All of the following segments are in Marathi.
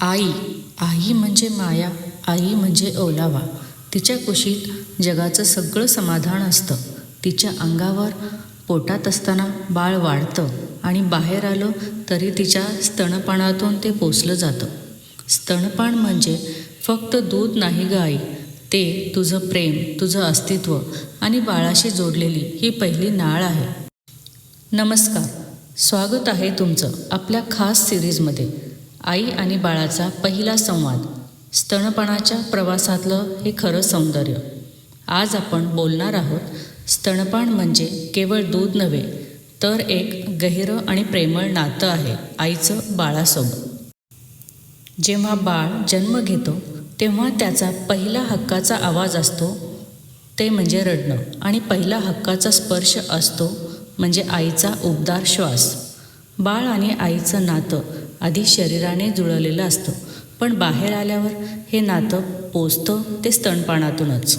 आई आई म्हणजे माया आई म्हणजे ओलावा. तिच्या कुशीत जगाचं सगळं समाधान असतं. तिच्या अंगावर पोटात असताना बाळ वाढतं आणि बाहेर आलं तरी तिच्या स्तनपानातून ते पोचलं जातं. स्तनपान म्हणजे फक्त दूध नाही ग आई. ते तुझं प्रेम तुझं अस्तित्व आणि बाळाशी जोडलेली ही पहिली नाळ आहे. नमस्कार. स्वागत आहे तुमचं आपल्या खास सिरीजमध्ये. आई आणि बाळाचा पहिला संवाद स्तनपानाच्या प्रवासातलं हे खरं सौंदर्य. आज आपण बोलणार आहोत स्तनपान म्हणजे केवळ दूध नव्हे तर एक गहिरं आणि प्रेमळ नातं आहे आईचं बाळासोबत. जेव्हा बाळ जन्म घेतो तेव्हा त्याचा पहिला हक्काचा आवाज असतो ते म्हणजे रडणं. आणि पहिला हक्काचा स्पर्श असतो म्हणजे आईचा उबदार श्वास. बाळ आणि आईचं नातं आधी शरीराने जुळवलेलं असतं पण बाहेर आल्यावर हे नातं पोचतं ते स्तनपानातूनच.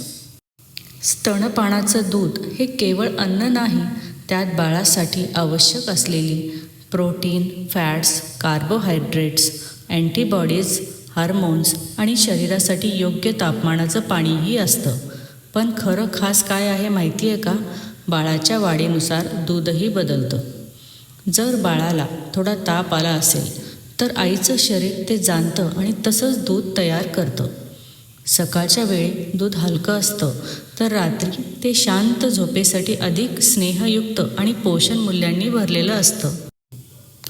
स्तनपानाचं दूध हे केवळ अन्न नाही त्यात बाळासाठी आवश्यक असलेली protein fats carbohydrates antibodies hormones आणि शरीरासाठी योग्य तापमानाचं पाणीही असतं. पण खरं खास काय आहे माहिती आहे का? बाळाच्या वाढीनुसार दूधही बदलतं. जर बाळाला थोडा ताप आला असेल तर आईचं शरीर ते जाणतं आणि तसंच दूध तयार करतं. सकाळच्या वेळी दूध हलकं असतं तर रात्री ते शांत झोपेसाठी अधिक स्नेहयुक्त आणि पोषण मूल्यांनी भरलेलं असतं.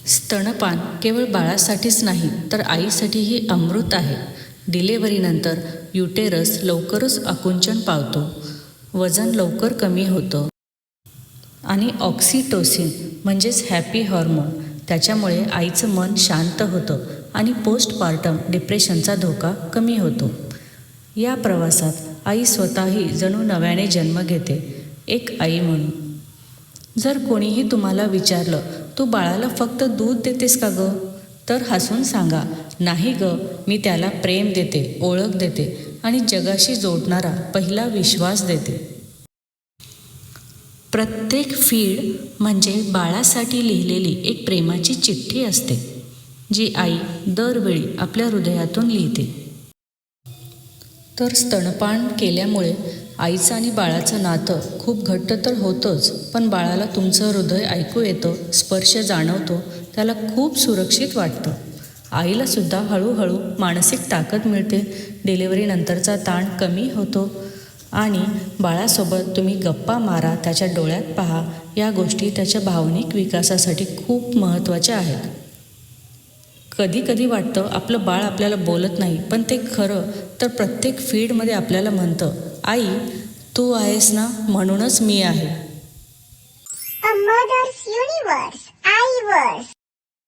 स्तनपान केवळ बाळासाठीच नाही तर आईसाठीही अमृत आहे. डिलेवरीनंतर युटेरस लवकरच आकुंचन पावतो. वजन लवकर कमी होतं. आणि ऑक्सिटोसिन म्हणजेच हॅपी हॉर्मोन त्याच्यामुळे आईचं मन शांत होतं आणि पोस्टपार्टम डिप्रेशनचा धोका कमी होतो. या प्रवासात आई स्वतःही जणू नव्याने जन्म घेते एक आई म्हणून. जर कोणीही तुम्हाला विचारलं तू बाळाला फक्त दूध देतेस का ग? तर हसून सांगा नाही ग मी त्याला प्रेम देते ओळख देते आणि जगाशी जोडणारा पहिला विश्वास देते. प्रत्येक फीड म्हणजे बाळासाठी लिहिलेली एक प्रेमाची चिठ्ठी असते जी आई दरवेळी आपल्या हृदयातून लिहिते. तर स्तनपान केल्यामुळे आईचं आणि बाळाचं नातं खूप घट्ट तर होतंच पण बाळाला तुमचं हृदय ऐकू येतं स्पर्श जाणवतो त्याला खूप सुरक्षित वाटतं. आईलासुद्धा हळूहळू मानसिक ताकद मिळते डिलिव्हरीनंतरचा ताण कमी होतो आणि बाळासोबत तुम्ही गप्पा मारा त्याच्या डोळ्यात पहा. या गोष्टी त्याच्या भावनिक विकासासाठी खूप महत्त्वाच्या आहेत. कधी कधी वाटतं आपलं बाळ आपल्याला बोलत नाही पण ते खरं तर प्रत्येक फीडमध्ये आपल्याला म्हणतं आई तू आहेस ना म्हणूनच मी आहे.